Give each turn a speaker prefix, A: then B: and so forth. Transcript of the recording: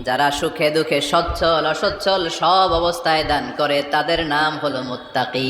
A: যারা সুখে দুঃখে সচ্ছল অসচ্ছল সব অবস্থায় দান করে তাদের নাম হলো মুত্তাকি।